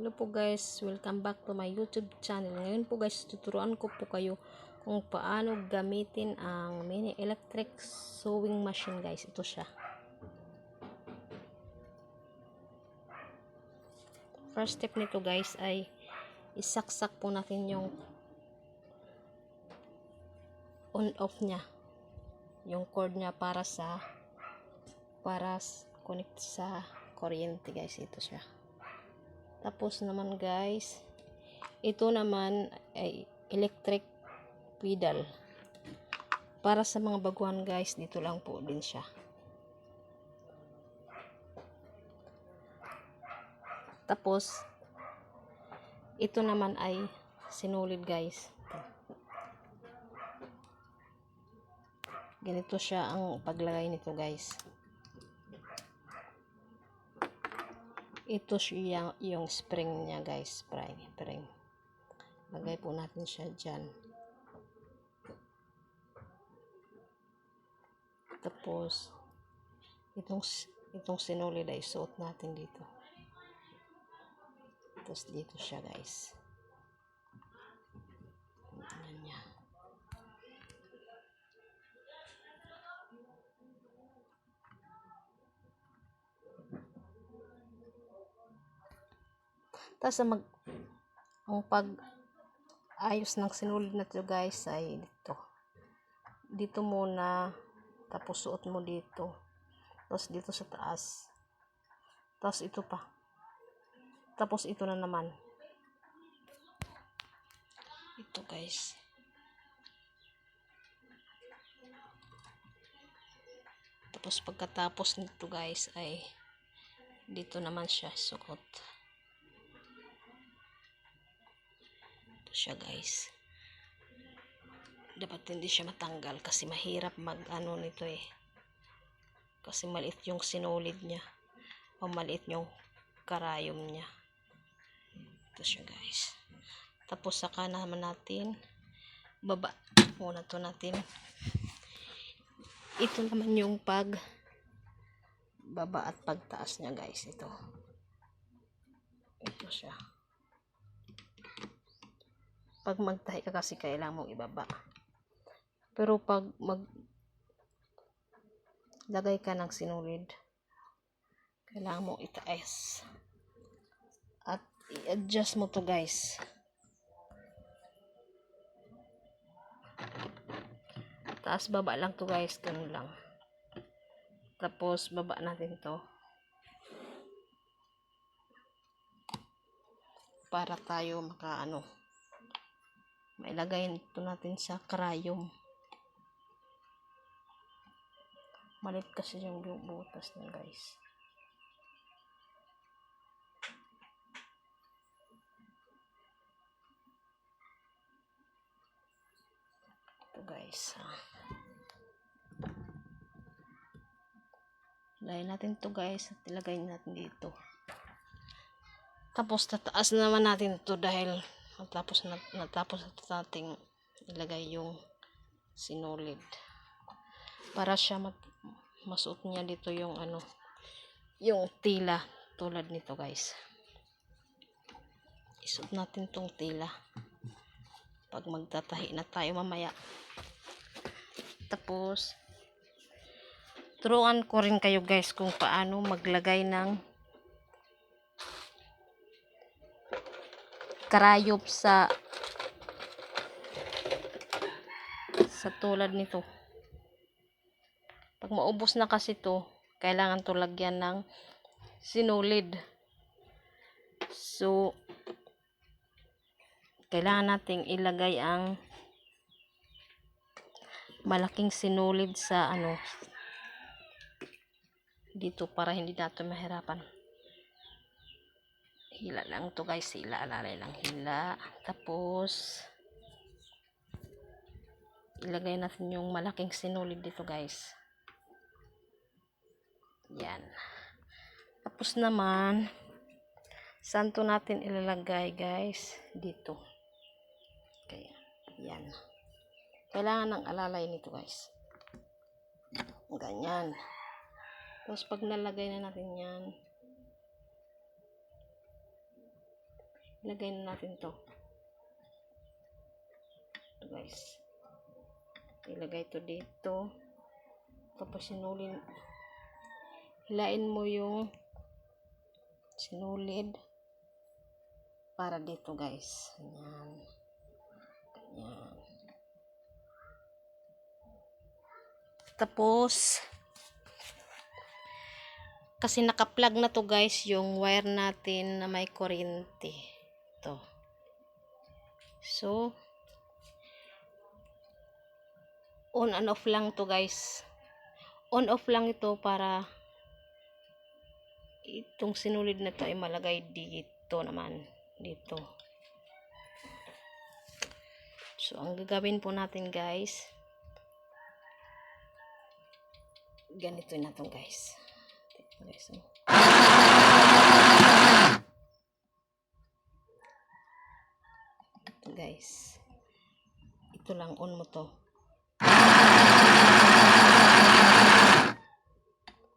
Hello po guys, welcome back to my YouTube channel. Ngayon po guys, tuturuan ko po kayo kung paano gamitin ang mini electric sewing machine guys. Ito siya. First step nito guys ay isaksak po natin yung on off niya. Yung cord niya para sa para connect sa kuryente guys. Ito siya. Tapos naman guys, ito naman ay electric pedal. Para sa mga baguhan guys, dito lang po din siya. Tapos, ito naman ay sinulid guys. Ganito siya ang paglagay nito guys. Ito siya yung spring niya guys. Spring spring. Lagay po natin siya dyan. Tapos itong itong sinulid ay suot natin dito. Tapos dito siya guys Tapos mag ang pag ayos ng sinulid na to guys ay dito. Dito muna tapos suot mo dito. Tapos dito sa taas. Tapos ito pa. Tapos ito na naman. Ito guys. Tapos pagkatapos nito guys ay dito naman siya suot. Ito siya guys. Dapat hindi siya matanggal kasi mahirap mag ano nito eh. Kasi maliit yung sinulid niya. O maliit yung karayom niya. Ito siya guys. Tapos saka naman natin baba muna to natin. Ito naman yung pag baba at pagtaas niya guys. Ito. Ito siya pag magtahi ka kasi kailangan mong ibaba. Pero pag mag lagay ka ng sinulid, kailangan mong itaas. At i-adjust mo to guys. Taas baba lang to guys, ganun lang. Tapos baba natin to. Para tayo makaano mailagay ito natin sa karayom malit kasi yung bu- butas niya guys. Ito guys ilagay natin to guys at ilagay natin dito. Tapos tataas naman natin to dahil natapos na natapos na nating ilagay yung sinulid. Para siya mat, masuot niya dito yung ano yung tila tulad nito guys. Isuot natin tong tila. Pag magtatahi na tayo mamaya. Tapos turuan ko rin kayo guys kung paano maglagay ng karayop sa sa tulad nito. Pag maubos na kasi to, kailangan to lagyan ng sinulid. So, kailangan nating ilagay ang malaking sinulid sa ano dito para hindi natin mahirapan hila lang to guys. Hila alalay lang. Hila. Tapos ilagay natin yung malaking sinulid dito guys. Yan. Tapos naman saan to natin ilalagay guys dito. Okay. Yan. Kailangan ng alalay nito guys. Ganyan. Tapos pag nalagay na natin yan Ilagay na natin to. Ito guys. Ilagay to dito. Tapos sinulin. Hilain mo yung sinulid para dito guys. Ganyan. Ganyan. Tapos, kasi naka-plug na to guys yung wire natin na may kuryente. Ito. So, on and off lang to guys. On off lang ito para itong sinulid na to ay malagay dito naman. Dito. So, ang gagawin po natin guys, ganito na to guys. Ito guys. oh. Guys. Ito lang on mo to.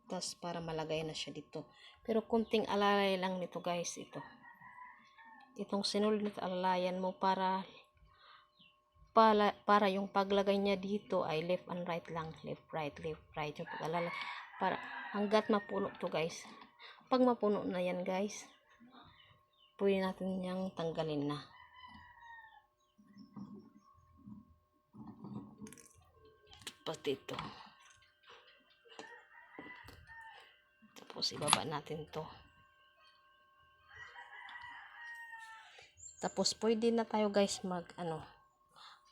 Tapos para malagay na siya dito. Pero kunting alalay lang nito guys ito. Itong sinulid alalayan mo para para, para yung paglagay niya dito ay left and right lang. Left, right, left, right. Yung pag-alala. Para hanggat mapuno to guys. Pag mapuno na yan guys, pwede natin niyang tanggalin na. Pati. Tapos ibaba natin to. Tapos pwede na tayo guys mag ano,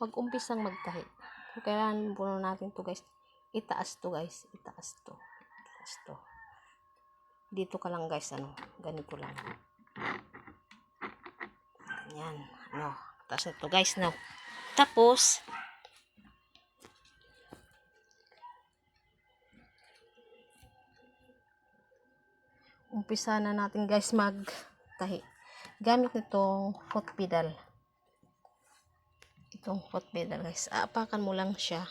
mag-umpisang magtahi. So, kailangan puno natin to guys. Itaas to guys. Itaas to. Itaas to. Dito ka lang guys. Ano. Ganito lang. Ganyan. Ano. Taas na to guys. No. Tapos. Umpisa na natin guys magtahi. Gamit nitong foot pedal itong foot pedal guys. Aapakan mo lang siya.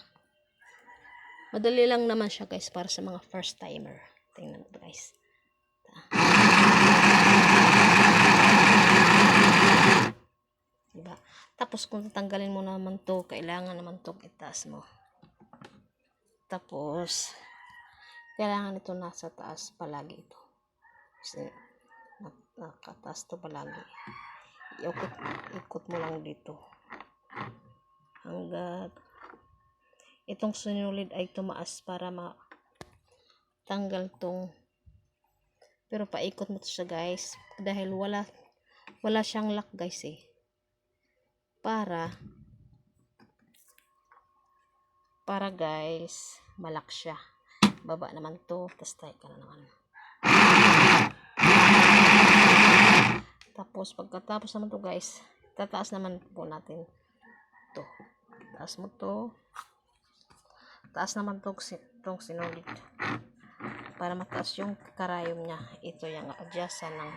Madali lang naman siya guys para sa mga first timer. Tingnan mo guys. Diba? Tapos kung tatanggalin mo naman to, kailangan naman to itaas mo. Tapos, kailangan ito nasa taas palagi ito. Kasi, nak- nakataas to palagi. Ikot, ikot mo lang dito. Hanggat itong sinulid ay tumaas para matanggal tong pero paikot mo to siya guys. Dahil wala wala siyang lock guys eh. Para para guys malak siya. Baba naman to tapos tayo ka na naman tapos pagkatapos naman to guys tataas naman po natin to. Taas mo to. Taas naman tong, tong sinulid. Para mataas yung karayom niya. Ito yung adjustan ng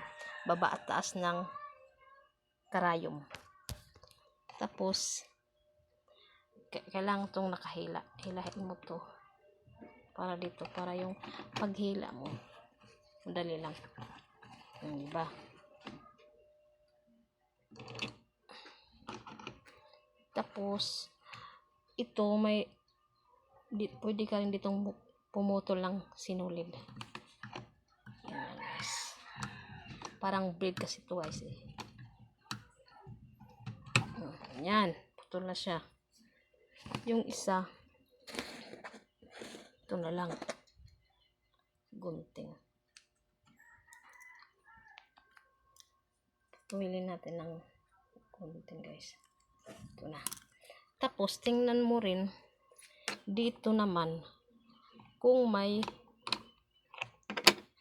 baba at taas ng karayom. Tapos kailangan tong nakahila. Hilahin mo to. Para dito para yung paghila mo. Madali lang. Yung diba Tapos, ito may, di, pwede ka rin ditong pumutol lang sinulid. Yan guys. Parang blade kasi ito guys eh. Hmm, Yan, putol na siya. Yung isa, ito na lang. Gunting. Pumili natin ng gunting guys. Ito na. Tapos, tingnan mo rin, dito naman, kung may,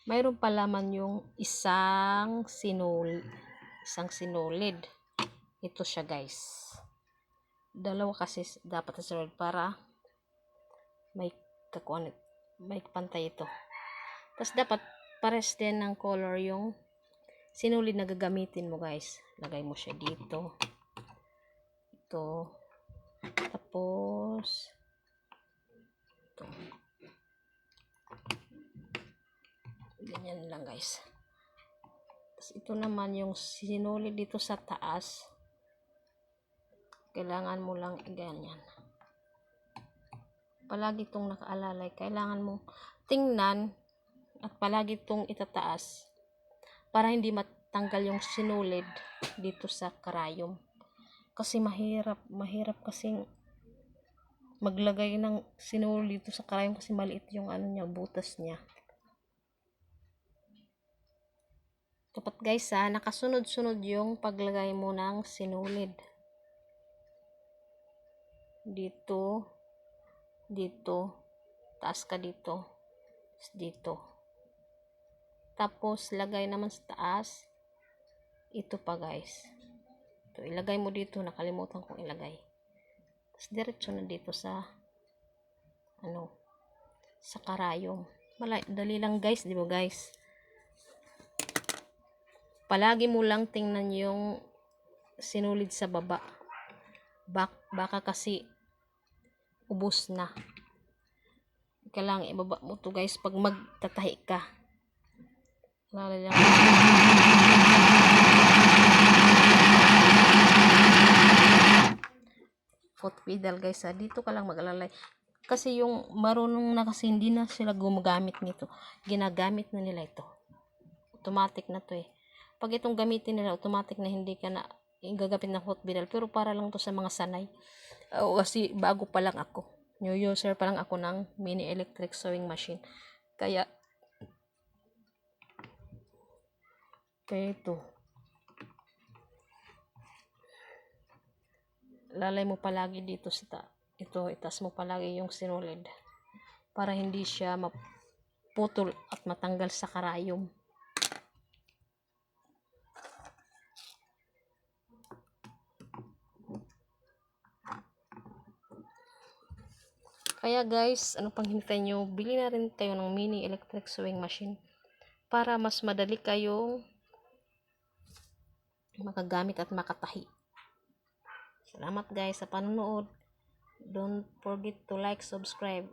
mayroon pa laman yung isang sinul, isang sinulid. Ito siya, guys. Dalawa kasi dapat na sinulid para may kakuan, may pantay ito. Tapos, dapat pares din ng color yung sinulid na gagamitin mo, guys. Lagay mo siya dito ito. Tapos, ito. Ganyan lang guys. ito naman yung sinulid dito sa taas. Kailangan mo lang ganyan. Palagi itong nakaalalay. Kailangan mo tingnan at palagi itong itataas para hindi matanggal yung sinulid dito sa karayom. Kasi mahirap, mahirap kasing maglagay ng sinulid dito sa karayom kasi maliit yung ano niya, butas niya. Dapat guys ha, nakasunod-sunod yung paglagay mo ng sinulid. Dito, dito, taas ka dito, dito. Tapos, lagay naman sa taas, ito pa guys. Ito, ilagay mo dito, nakalimutan kong ilagay. Tapos, diretso na dito sa, ano, sa karayom. Malay, dali lang guys, di ba guys? palagi mo lang tingnan yung sinulid sa baba. Bak, baka kasi ubos na. Kailangan ibaba mo to guys pag magtatahi ka. Lalo lang. Pedal guys ha. Dito ka lang mag-alalay. Kasi yung marunong na kasi hindi na sila gumagamit nito. Ginagamit na nila ito. Automatic na to eh pag itong gamitin nila, automatic na hindi ka na gagapit ng hot pedal. Pero para lang to sa mga sanay. O kasi bago pa lang ako. New user pa lang ako ng mini electric sewing machine. Kaya, kaya ito. Lalay mo palagi dito sa ta. Ito, itas mo palagi yung sinulid. Para hindi siya maputol at matanggal sa karayom. Kaya guys, ano pang hintay nyo, bili na rin kayo ng mini electric sewing machine para mas madali kayong makagamit at makatahi. Salamat guys sa panonood. Don't forget to like, subscribe.